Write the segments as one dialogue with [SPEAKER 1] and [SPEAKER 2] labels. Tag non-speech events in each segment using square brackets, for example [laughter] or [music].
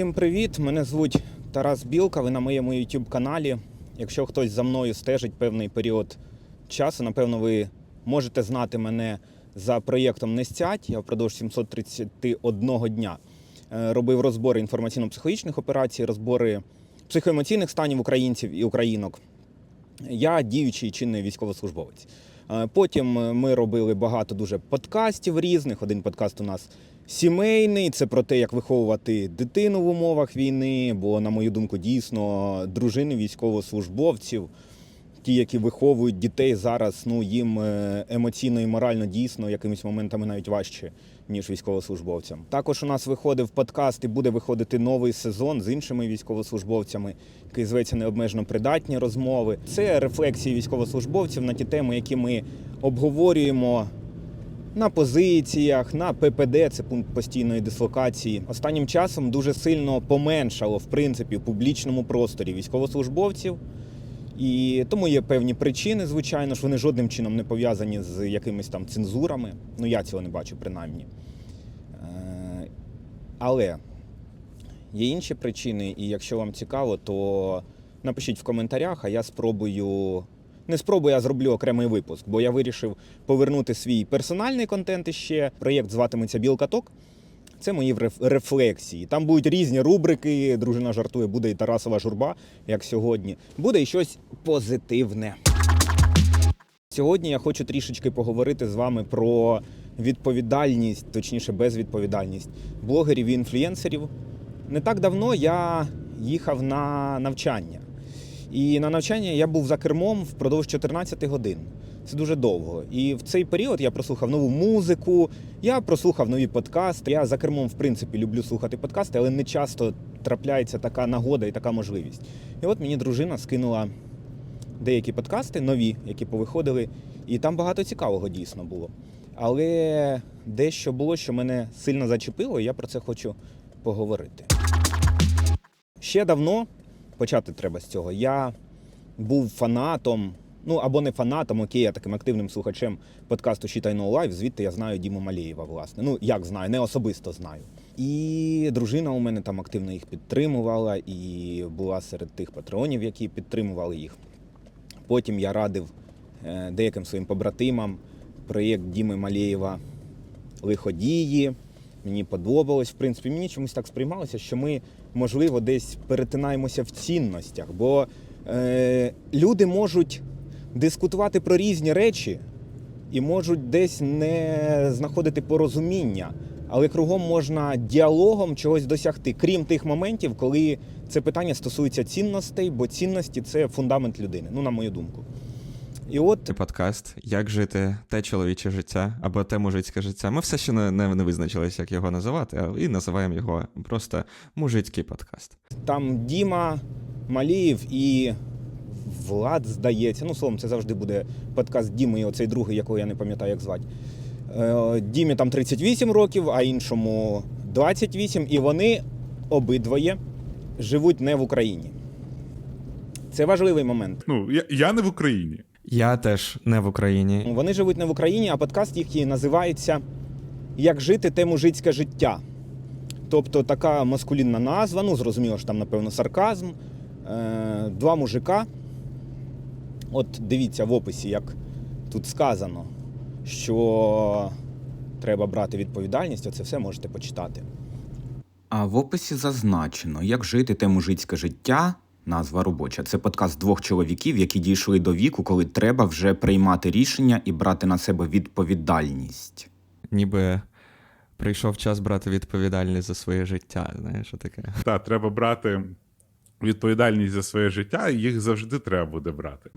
[SPEAKER 1] Всім привіт! Мене звуть Тарас Білка. Ви на моєму YouTube каналі. Якщо хтось за мною стежить певний період часу, напевно, ви можете знати мене за проєктом Нестять. Я впродовж 731 дня е, робив розбори інформаційно-психологічних операцій, розбори психоемоційних станів українців і українок. Я діючий чинний військовослужбовець. Е, Потім е, ми робили багато дуже подкастів різних. Один подкаст у нас сімейний. Це про те, як виховувати дитину в умовах війни. Бо, на мою думку, дійсно дружини військовослужбовців, ті, які виховують дітей зараз, ну їм е, емоційно і морально дійсно якимись моментами навіть важче, ніж військовослужбовцям. Також у нас виходив подкаст і буде виходити новий сезон з іншими військовослужбовцями, який зветься необмежено придатні розмови. Це рефлексії військовослужбовців на ті теми, які ми обговорюємо. На позиціях, на ППД, це пункт постійної дислокації. Останнім часом дуже сильно поменшало в принципі в публічному просторі військовослужбовців. І тому є певні причини, звичайно ж, вони жодним чином не пов'язані з якимись там цензурами. Ну, я цього не бачу, принаймні. Е, Але є інші причини, і якщо вам цікаво, то напишіть в коментарях, а я спробую. Не спробую, а зроблю окремий випуск, бо я вирішив повернути свій персональний контент іще. Проєкт зватиметься Білкаток. Це мої рефлексії. Там будуть різні рубрики. Дружина жартує, буде і Тарасова журба, як сьогодні. Буде і щось позитивне. Сьогодні я хочу трішечки поговорити з вами про відповідальність, точніше, безвідповідальність блогерів і інфлюєнсерів. Не так давно я їхав на навчання. І на навчання я був за кермом впродовж 14 годин. Це дуже довго. І в цей період я прослухав нову музику, я прослухав нові подкасти. Я за кермом, в принципі, люблю слухати подкасти, але не часто трапляється така нагода і така можливість. І от мені дружина скинула деякі подкасти нові, які повиходили, і там багато цікавого дійсно було. Але дещо було, що мене сильно зачепило, і я про це хочу поговорити. Ще давно, почати треба з цього, я був фанатом, ну або не фанатом, окей, я таким активним слухачем подкасту «Считай No Life», звідти я знаю Діму Малєєва, власне. Ну, як знаю, не особисто знаю. І дружина у мене там активно їх підтримувала, і була серед тих патронів, які підтримували їх. Потім я радив е, деяким своїм побратимам проєкт Діми Малєєва Лиходії. Мені подобалось. В принципі, мені чомусь так сприймалося, що ми, можливо, десь перетинаємося в цінностях. Бо е, люди можуть дискутувати про різні речі і можуть десь не знаходити порозуміння. Але кругом можна діалогом чогось досягти, крім тих моментів, коли це питання стосується цінностей, бо цінності це фундамент людини, ну на мою думку. І от
[SPEAKER 2] Це подкаст Як жити те чоловіче життя або те мужицьке життя. Ми все ще не, не, не визначилися, як його називати, а- і називаємо його просто мужицький подкаст.
[SPEAKER 1] там Діма Малієв і Влад, здається. Ну, словом, це завжди буде подкаст Діми і оцей другий, якого я не пам'ятаю, як звати. Е, Дімі там 38 років, а іншому 28, і вони обидвоє живуть не в Україні. Це важливий момент.
[SPEAKER 3] Ну, я, я не в Україні.
[SPEAKER 2] Я теж не в Україні.
[SPEAKER 1] Вони живуть не в Україні, а подкаст їхній називається Як жити те мужицьке життя. Тобто така маскулінна назва, ну зрозуміло, що там, напевно, сарказм. Е, два мужика. От дивіться в описі, як тут сказано, що треба брати відповідальність, оце все можете почитати.
[SPEAKER 4] А в описі зазначено, як жити те мужицьке життя. Назва робоча. Це подкаст двох чоловіків, які дійшли до віку, коли треба вже приймати рішення і брати на себе відповідальність.
[SPEAKER 2] Ніби прийшов час брати відповідальність за своє життя. Знаєш, що таке?
[SPEAKER 3] Так, треба брати відповідальність за своє життя, і їх завжди треба буде брати.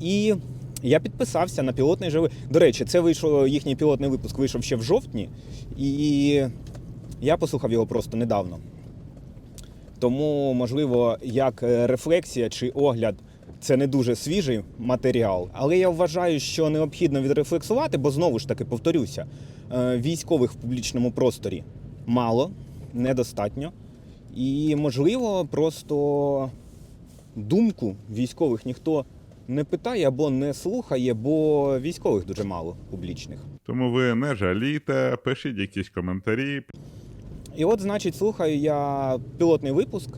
[SPEAKER 1] І я підписався на пілотний живий. До речі, це вийшов їхній пілотний випуск вийшов ще в жовтні, і я послухав його просто недавно. Тому, можливо, як е, рефлексія чи огляд це не дуже свіжий матеріал. Але я вважаю, що необхідно відрефлексувати, бо знову ж таки повторюся, е, військових в публічному просторі мало, недостатньо. І, можливо, просто думку військових ніхто не питає або не слухає, бо військових дуже мало публічних.
[SPEAKER 3] Тому ви не жалійте, пишіть якісь коментарі.
[SPEAKER 1] І от, значить, слухаю я пілотний випуск,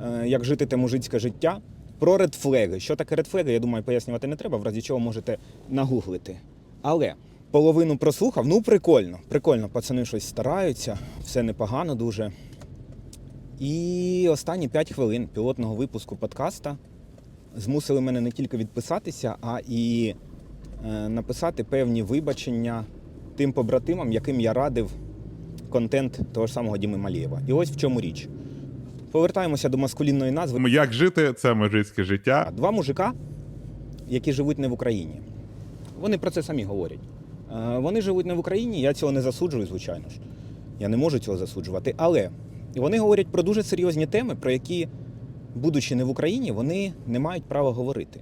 [SPEAKER 1] е, як жити те мужицьке життя. Про редфлеги. Що таке редфлеги, я думаю, пояснювати не треба, в разі чого можете нагуглити. Але половину прослухав, ну прикольно. Прикольно, пацани щось стараються, все непогано дуже. І останні 5 хвилин пілотного випуску подкаста змусили мене не тільки відписатися, а і е, написати певні вибачення тим побратимам, яким я радив контент того ж самого Діми Малієва. І ось в чому річ. Повертаємося до маскулінної назви.
[SPEAKER 3] Як жити це мужицьке життя?
[SPEAKER 1] Два мужика, які живуть не в Україні. Вони про це самі говорять. Е, Вони живуть не в Україні, я цього не засуджую, звичайно ж. Я не можу цього засуджувати. Але вони говорять про дуже серйозні теми, про які, будучи не в Україні, вони не мають права говорити.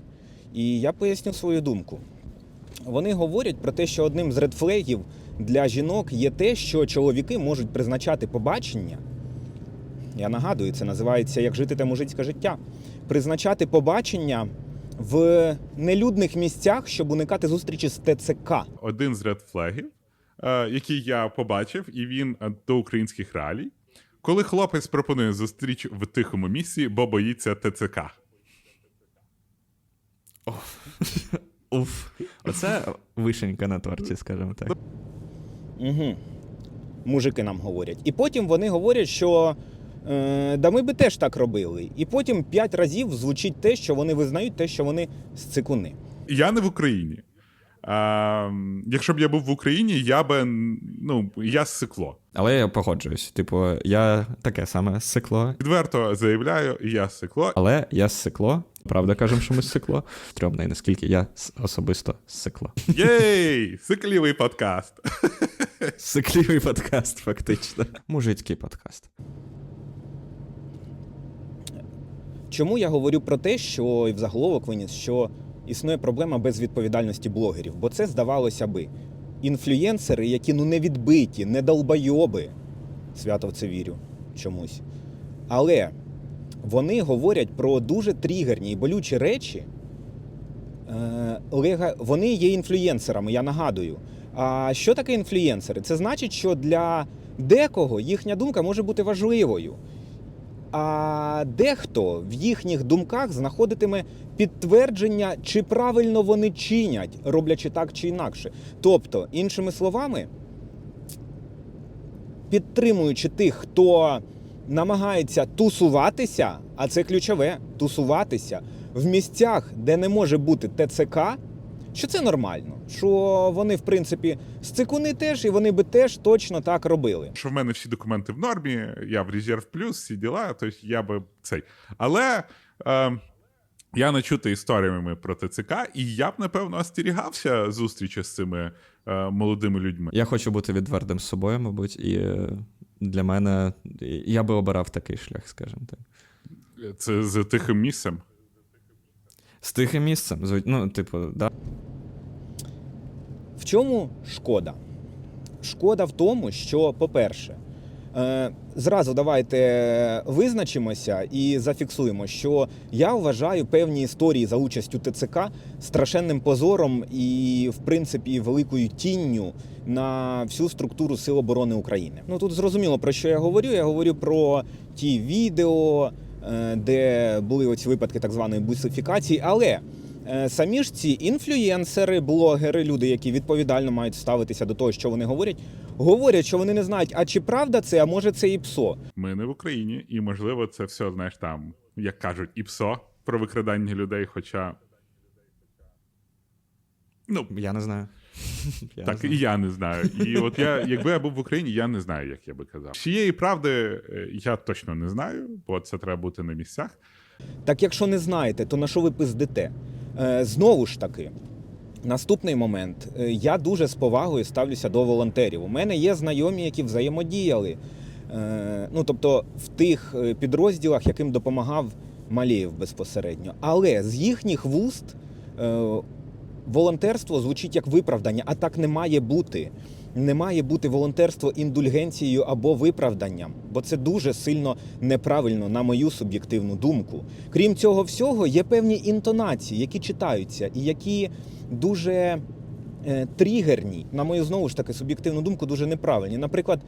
[SPEAKER 1] І я поясню свою думку. Вони говорять про те, що одним з редфлегів для жінок є те, що чоловіки можуть призначати побачення. Я нагадую, це називається Як жити те мужицьке життя. Призначати побачення в нелюдних місцях, щоб уникати зустрічі з ТЦК.
[SPEAKER 3] Один з редфлегів, е, який я побачив, і він е, до українських реалій. Коли хлопець пропонує зустріч в тихому місці, бо боїться ТЦК. [laughs]
[SPEAKER 2] Уф. Оце вишенька на торті, скажімо так.
[SPEAKER 1] Угу. Мужики нам говорять. І потім вони говорять, що е, да ми би теж так робили. І потім п'ять разів звучить те, що вони визнають, те, що вони з цикуни.
[SPEAKER 3] Я не в Україні. А, якщо б я був в Україні, я би ну, я ссикло.
[SPEAKER 2] Але я погоджуюсь. Типу, я таке саме сикло,
[SPEAKER 3] Відверто заявляю, я ссикло.
[SPEAKER 2] але я сикло. Правда, кажемо, що ми сикло. Стрьомно, і наскільки я особисто сикло.
[SPEAKER 3] Єй! Сиклівий подкаст. [laughs]
[SPEAKER 2] Сиклівий подкаст, фактично. Мужицький подкаст.
[SPEAKER 1] Чому я говорю про те, що і в заголовок виніс, що існує проблема безвідповідальності блогерів? Бо це здавалося би інфлюєнсери, які ну не відбиті, не долбайоби. Свято в це вірю чомусь. Але вони говорять про дуже тригерні і болючі речі. Е, вони є інфлюєнсерами, я нагадую. А що таке інфлюєнсери? Це значить, що для декого їхня думка може бути важливою. А дехто в їхніх думках знаходитиме підтвердження, чи правильно вони чинять, роблячи так чи інакше. Тобто, іншими словами, підтримуючи тих, хто намагається тусуватися, а це ключове тусуватися в місцях, де не може бути ТЦК, що це нормально, що вони, в принципі, сцикуни теж, і вони би теж точно так робили.
[SPEAKER 3] Що в мене всі документи в нормі, я в резерв плюс, всі діла, тобто я би цей. Але е, я не чути історіями про ТЦК, і я б, напевно, остерігався зустрічі з цими е, молодими людьми.
[SPEAKER 2] Я хочу бути відвертим з собою, мабуть, і е, для мене я би обирав такий шлях, скажімо так.
[SPEAKER 3] Це з тихим місцем.
[SPEAKER 2] З тихим місцем, ну, типу, да.
[SPEAKER 1] В чому шкода? Шкода в тому, що, по-перше, е, зразу давайте визначимося і зафіксуємо, що я вважаю певні історії за участю ТЦК страшенним позором і, в принципі, великою тінню на всю структуру Сил оборони України. Ну тут зрозуміло про що я говорю. Я говорю про ті відео, де були оці випадки так званої бусифікації, але. Е, Самі ж ці інфлюєнсери, блогери, люди, які відповідально мають ставитися до того, що вони говорять, говорять, що вони не знають, а чи правда це, а може це і псо.
[SPEAKER 3] Ми не в Україні, і можливо, це все, знаєш, там, як кажуть, і псо про викрадання людей, хоча. Ну,
[SPEAKER 2] Я не знаю. [laughs] Я
[SPEAKER 3] так
[SPEAKER 2] знаю.
[SPEAKER 3] і я не знаю. І от я, якби я був в Україні, я не знаю, як я би казав. Всієї правди е, я точно не знаю, бо це треба бути на місцях.
[SPEAKER 1] Так якщо не знаєте, то на що ви пиздите? Е, знову ж таки, наступний момент. Е, Я дуже з повагою ставлюся до волонтерів. У мене є знайомі, які взаємодіяли. Е, ну, тобто, в тих е, підрозділах, яким допомагав Малєєв безпосередньо. Але з їхніх вуст е, волонтерство звучить як виправдання, а так не має бути. Не має бути волонтерство індульгенцією або виправданням, бо це дуже сильно неправильно, на мою суб'єктивну думку. Крім цього всього, є певні інтонації, які читаються, і які дуже е, тригерні, на мою знову ж таки суб'єктивну думку, дуже неправильні. Наприклад,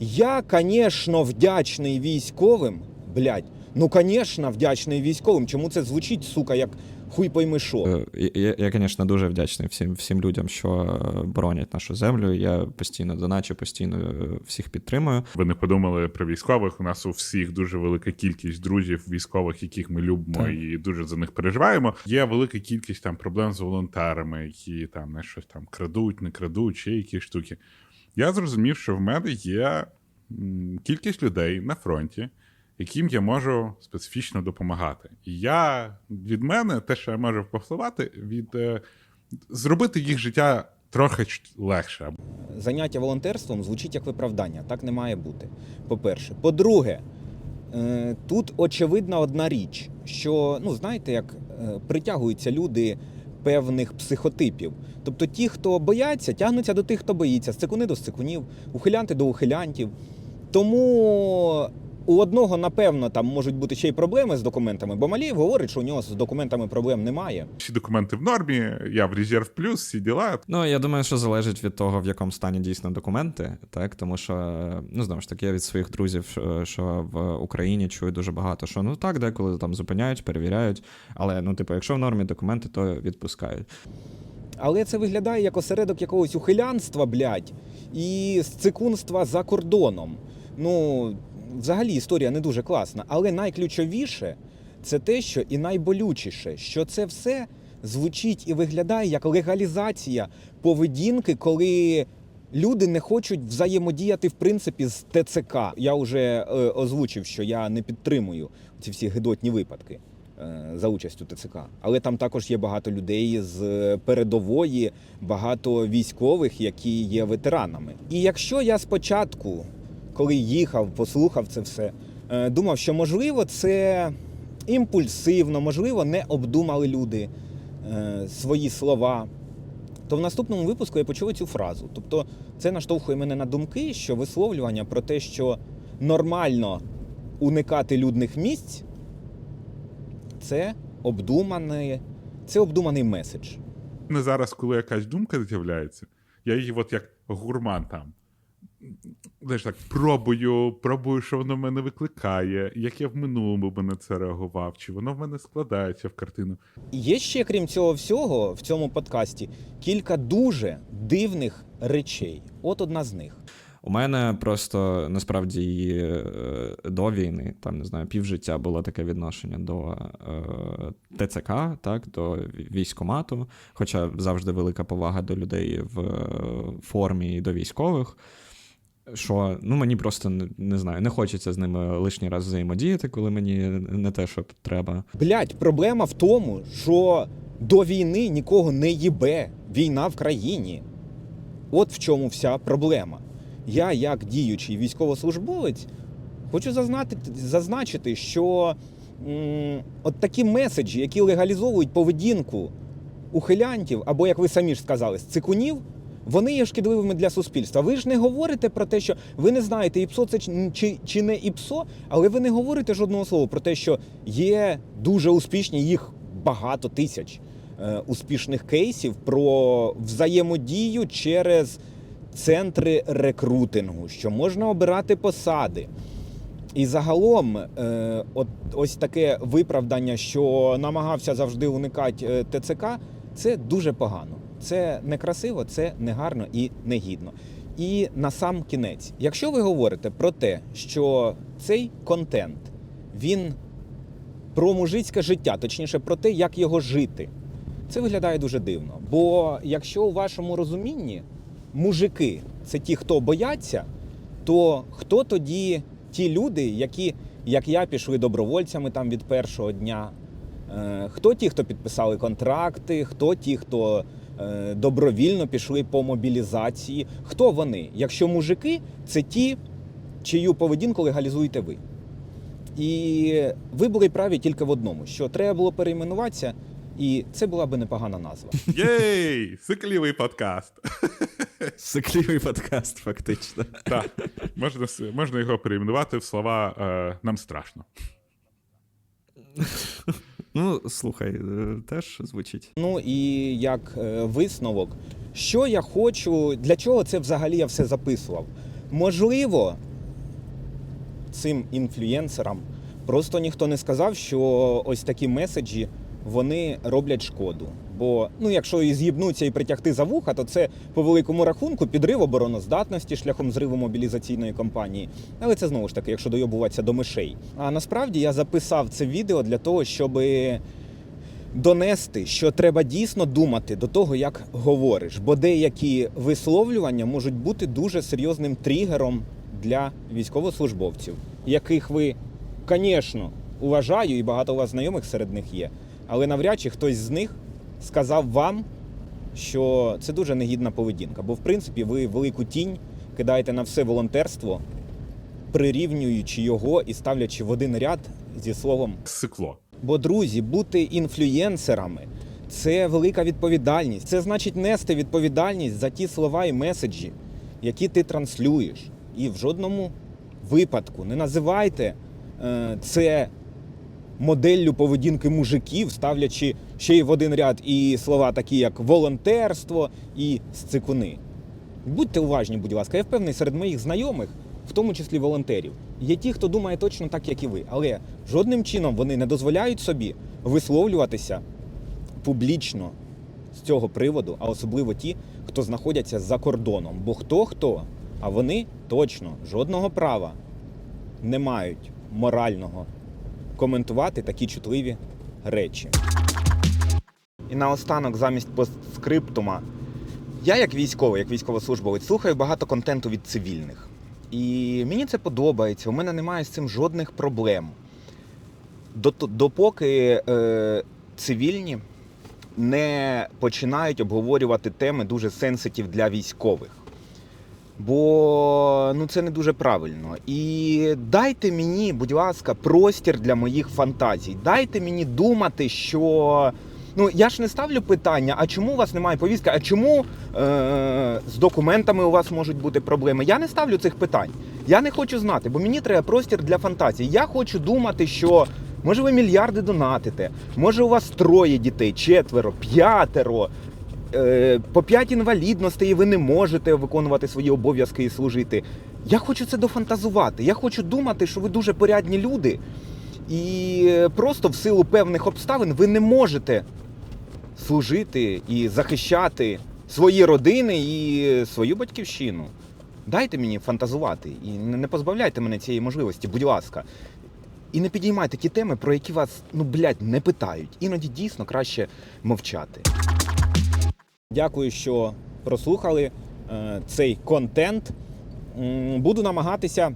[SPEAKER 1] Я, звісно, вдячний військовим. Блядь, ну, звісно, вдячний військовим. Чому це звучить, сука, як хуй пойми що?
[SPEAKER 2] Е, Я, я, звісно, дуже вдячний всім, всім людям, що е, боронять нашу землю. Я постійно доначу, постійно е, всіх підтримую.
[SPEAKER 3] Ви не подумали про військових. У нас у всіх дуже велика кількість друзів військових, яких ми любимо
[SPEAKER 2] Так.
[SPEAKER 3] і дуже за них переживаємо. Є велика кількість там проблем з волонтерами, які там не щось там крадуть, не крадуть, ще якісь штуки. Я зрозумів, що в мене є кількість людей на фронті, яким я можу специфічно допомагати. І я від мене те, що я можу впливати, від е, зробити їх життя трохи легше.
[SPEAKER 1] Заняття волонтерством звучить як виправдання. Так не має бути. По-перше. По-друге, е, тут очевидна одна річ, що, ну, знаєте, як е, притягуються люди певних психотипів. Тобто ті, хто бояться, тягнуться до тих, хто боїться, сцикуни до сцикунів, ухилянти до ухилянтів. Тому у одного, напевно, там можуть бути ще й проблеми з документами, бо Малієв говорить, що у нього з документами проблем немає.
[SPEAKER 3] Всі документи в нормі, я в резерв плюс, всі діла.
[SPEAKER 2] Ну, я думаю, що залежить від того, в якому стані дійсно документи, так тому що ну знову ж таки, я від своїх друзів, що- в Україні чую дуже багато, що ну так, деколи там зупиняють, перевіряють. Але ну, типу, якщо в нормі документи, то відпускають.
[SPEAKER 1] Але це виглядає як осередок якогось ухилянства, блядь, і сцикунства за кордоном. Ну, взагалі історія не дуже класна. Але найключовіше це те, що і найболючіше, що це все звучить і виглядає як легалізація поведінки, коли люди не хочуть взаємодіяти в принципі з ТЦК. Я вже е, озвучив, що я не підтримую ці всі гидотні випадки е, за участю ТЦК. Але там також є багато людей з е, передової, багато військових, які є ветеранами. І якщо я спочатку, коли їхав, послухав це все, е, думав, що можливо це імпульсивно, можливо, не обдумали люди е, свої слова. То в наступному випуску я почув цю фразу. Тобто, це наштовхує мене на думки, що висловлювання про те, що нормально уникати людних місць, це обдуманий, це обдуманий меседж.
[SPEAKER 3] Не зараз, коли якась думка з'являється, я її от як гурман там. Знаєш, так, пробую, пробую, що воно в мене викликає, як я в минулому би на це реагував, чи воно в мене складається в картину.
[SPEAKER 1] Є ще, крім цього всього, в цьому подкасті кілька дуже дивних речей. От одна з них.
[SPEAKER 2] У мене просто насправді і, е, до війни, там не знаю, півжиття було таке відношення до е, ТЦК, так, до військомату, хоча завжди велика повага до людей в е, формі і до військових. Що ну мені просто не, знаю, не хочеться з ними лишній раз взаємодіяти, коли мені не те, що треба.
[SPEAKER 1] Блять, проблема в тому, що до війни нікого не їбе. Війна в країні. От в чому вся проблема. Я, як діючий військовослужбовець, хочу зазначити, що м, от такі меседжі, які легалізовують поведінку ухилянтів, або, як ви самі ж сказали, цикунів, вони є шкідливими для суспільства. Ви ж не говорите про те, що ви не знаєте, ІПСО це чи- чи, не ІПСО, але ви не говорите жодного слова про те, що є дуже успішні, їх багато тисяч е, успішних кейсів про взаємодію через центри рекрутингу, що можна обирати посади. І загалом, е, от ось таке виправдання, що намагався завжди уникати е, ТЦК, це дуже погано. Це некрасиво, це негарно і негідно. І на сам кінець, якщо ви говорите про те, що цей контент він про мужицьке життя, точніше про те, як його жити, це виглядає дуже дивно. Бо якщо у вашому розумінні мужики це ті, хто бояться, то хто тоді ті люди, які, як я, пішли добровольцями там від першого дня? Е, Хто ті, хто підписали контракти, хто ті, хто добровільно пішли по мобілізації? Хто вони? Якщо мужики, це ті, чию поведінку легалізуєте ви. І ви були праві тільки в одному, що треба було перейменуватися, і це була би непогана назва.
[SPEAKER 3] Єй! Сиклівий подкаст.
[SPEAKER 2] Сиклівий подкаст, фактично.
[SPEAKER 3] Так, можна, можна його перейменувати в слова е, нам страшно.
[SPEAKER 2] Ну, слухай, е, теж звучить.
[SPEAKER 1] Ну і як е, висновок, що я хочу, для чого це взагалі я все записував? Можливо, цим інфлюєнсерам просто ніхто не сказав, що ось такі меседжі вони роблять шкоду. Бо ну, якщо і з'їбнуться і притягти за вуха, то це по великому рахунку підрив обороноздатності шляхом зриву мобілізаційної кампанії. Але це знову ж таки, якщо дойобуватися до мишей. А насправді я записав це відео для того, щоб донести, що треба дійсно думати до того, як говориш, бо деякі висловлювання можуть бути дуже серйозним тригером для військовослужбовців, яких ви, звісно, уважаю, і багато у вас знайомих серед них є. Але навряд чи хтось з них сказав вам, що це дуже негідна поведінка. Бо, в принципі, ви велику тінь кидаєте на все волонтерство, прирівнюючи його і ставлячи в один ряд зі словом
[SPEAKER 3] Сикло.
[SPEAKER 1] Бо, друзі, бути інфлюєнсерами це велика відповідальність. Це значить нести відповідальність за ті слова і меседжі, які ти транслюєш. І в жодному випадку не називайте е, це моделлю поведінки мужиків, ставлячи ще й в один ряд і слова такі, як волонтерство і сцикуни. Будьте уважні, будь ласка. Я впевнений, серед моїх знайомих, в тому числі волонтерів, є ті, хто думає точно так, як і ви. Але жодним чином вони не дозволяють собі висловлюватися публічно з цього приводу, а особливо ті, хто знаходяться за кордоном. Бо хто хто, а вони точно жодного права не мають морального коментувати такі чутливі речі. І наостанок, замість постскриптума, я, як військовий, як військовослужбовець, слухаю багато контенту від цивільних. І мені це подобається. У мене немає з цим жодних проблем. Допоки е, цивільні не починають обговорювати теми дуже сенситив для військових. Бо ну це не дуже правильно. І дайте мені, будь ласка, простір для моїх фантазій. Дайте мені думати, що. Ну, я ж не ставлю питання, а чому у вас немає повістки, а чому е- з документами у вас можуть бути проблеми? Я не ставлю цих питань. Я не хочу знати, бо мені треба простір для фантазії. Я хочу думати, що може ви мільярди донатите, може у вас троє дітей, четверо, п'ятеро, по п'ять інвалідностей ви не можете виконувати свої обов'язки і служити. Я хочу це дофантазувати. Я хочу думати, що ви дуже порядні люди, і е, просто в силу певних обставин ви не можете служити і захищати свої родини і свою батьківщину. Дайте мені фантазувати і не позбавляйте мене цієї можливості, будь ласка. І не підіймайте ті теми, про які вас, ну блядь, не питають. Іноді дійсно краще мовчати. Дякую, що прослухали е, цей контент. Буду намагатися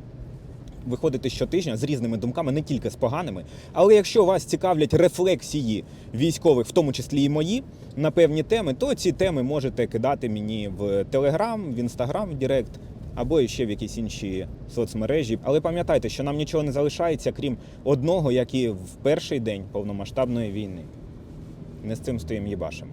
[SPEAKER 1] виходити щотижня з різними думками, не тільки з поганими. Але якщо вас цікавлять рефлексії військових, в тому числі і мої, на певні теми, то ці теми можете кидати мені в Телеграм, в Інстаграм, в Директ або ще в якісь інші соцмережі. Але пам'ятайте, що нам нічого не залишається, крім одного, як і в перший день повномасштабної війни. Не з цим стоїм їбашем.